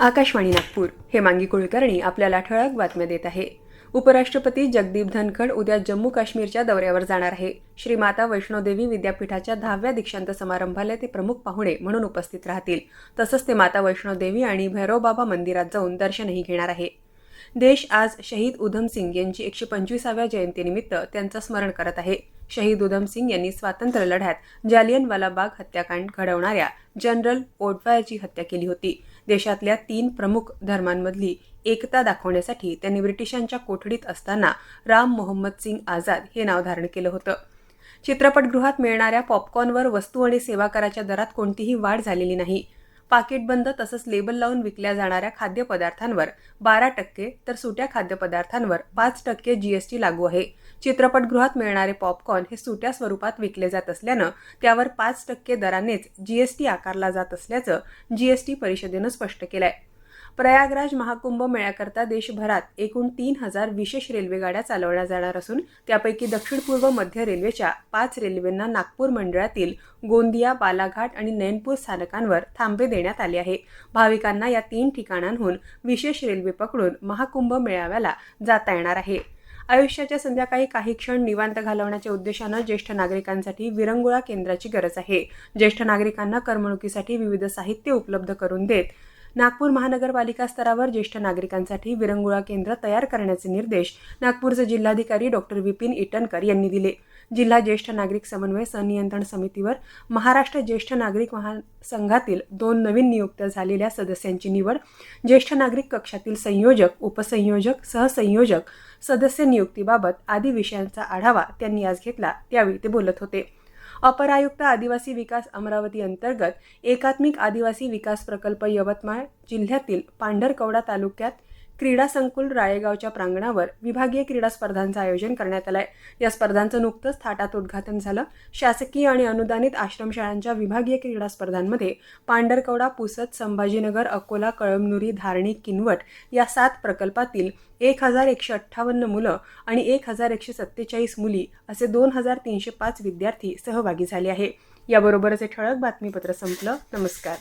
आकाशवाणी नागपूर. हे मांगी कुलकर्णी आपल्याला ठळक बातम्या देत आहे. उपराष्ट्रपती जगदीप धनखड उद्या जम्मू काश्मीरच्या दौऱ्यावर जाणार आहे. श्री माता वैष्णोदेवी विद्यापीठाच्या दहाव्या दीक्षांत समारंभाला ते प्रमुख पाहुणे म्हणून उपस्थित राहतील. तसंच ते माता वैष्णोदेवी आणि भैरवबाबा मंदिरात जाऊन दर्शनही घेणार आहे. देश आज शहीद उधम सिंग यांची एकशे पंचवीसाव्या जयंतीनिमित्त त्यांचं स्मरण करत आहे. शहीद उधम सिंग यांनी स्वातंत्र्य लढ्यात जालियनवाला बाग हत्याकांड घडवणाऱ्या जनरल ओडवायची हत्या केली होती. देशातल्या तीन प्रमुख धर्मांमधली एकता दाखवण्यासाठी त्यांनी ब्रिटिशांच्या कोठडीत असताना राम मोहम्मद सिंग आझाद हे नाव धारण केलं होतं. चित्रपटगृहात मिळणाऱ्या पॉपकॉर्नवर वस्तू आणि सेवा कराच्या दरात कोणतीही वाढ झालेली नाही. पाकिटबंद तसंच लेबल लावून विकल्या जाणाऱ्या खाद्यपदार्थांवर बारा टक्के तर सुट्या खाद्यपदार्थांवर पाच टक्के जीएसटी लागू आहे. चित्रपटगृहात मिळणारे पॉपकॉर्न हे सुट्या स्वरूपात विकले जात असल्यानं त्यावर पाच टक्के दरानेच जीएसटी आकारला जात असल्याचं जीएसटी परिषदेनं स्पष्ट केलंय. प्रयागराज महाकुंभ मेळ्याकरता देशभरात एकूण तीन हजार विशेष रेल्वेगाड्या चालवल्या जाणार असून त्यापैकी दक्षिण पूर्व मध्य रेल्वेच्या पाच रेल्वेंना नागपूर मंडळातील गोंदिया बालाघाट आणि नैनपूर स्थानकांवर थांबे देण्यात आले आहे. भाविकांना या तीन ठिकाणांहून विशेष रेल्वे पकडून महाकुंभ मेळाव्याला जाता येणार आहे. आयुष्याच्या संध्याकाळी काही क्षण निवांत घालवण्याच्या उद्देशानं ज्येष्ठ नागरिकांसाठी विरंगुळा केंद्राची गरज आहे. ज्येष्ठ नागरिकांना करमणुकीसाठी विविध साहित्य उपलब्ध करून देत नागपूर महानगरपालिका स्तरावर ज्येष्ठ नागरिकांसाठी विरंगुळा केंद्र तयार करण्याचे निर्देश नागपूरचे जिल्हाधिकारी डॉक्टर विपिन इटनकर यांनी दिले. जिल्हा ज्येष्ठ नागरिक समन्वय संनियंत्रण समितीवर महाराष्ट्र ज्येष्ठ नागरिक महासंघातील दोन नवीन नियुक्त झालेल्या सदस्यांची निवड ज्येष्ठ नागरिक कक्षातील संयोजक उपसंयोजक सहसंयोजक सदस्य नियुक्तीबाबत आदी विषयांचा आढावा त्यांनी आज घेतला त्यावेळी ते बोलत होते. अपर आयुक्त आदिवासी विकास अमरावती अंतर्गत एकात्मिक आदिवासी विकास प्रकल्प यवतमाळ जिल्ह्यातील पांढरकवडा तालुक्यात क्रीडा संकुल राळेगावच्या प्रांगणावर विभागीय क्रीडा स्पर्धांचं आयोजन करण्यात आलं आहे या स्पर्धांचं नुकतंच थाटात उद्घाटन झालं. शासकीय आणि अनुदानित आश्रमशाळांच्या विभागीय क्रीडा स्पर्धांमध्ये पांढरकवडा पुसद संभाजीनगर अकोला कळमनुरी धारणी किनवट या सात प्रकल्पातील एक हजार एकशे अठ्ठावन्न मुलं आणि एक हजार एकशे सत्तेचाळीस मुली असे दोन हजार तीनशे पाच विद्यार्थी सहभागी झाले आहे. याबरोबरच हे ठळक बातमीपत्र संपलं. नमस्कार.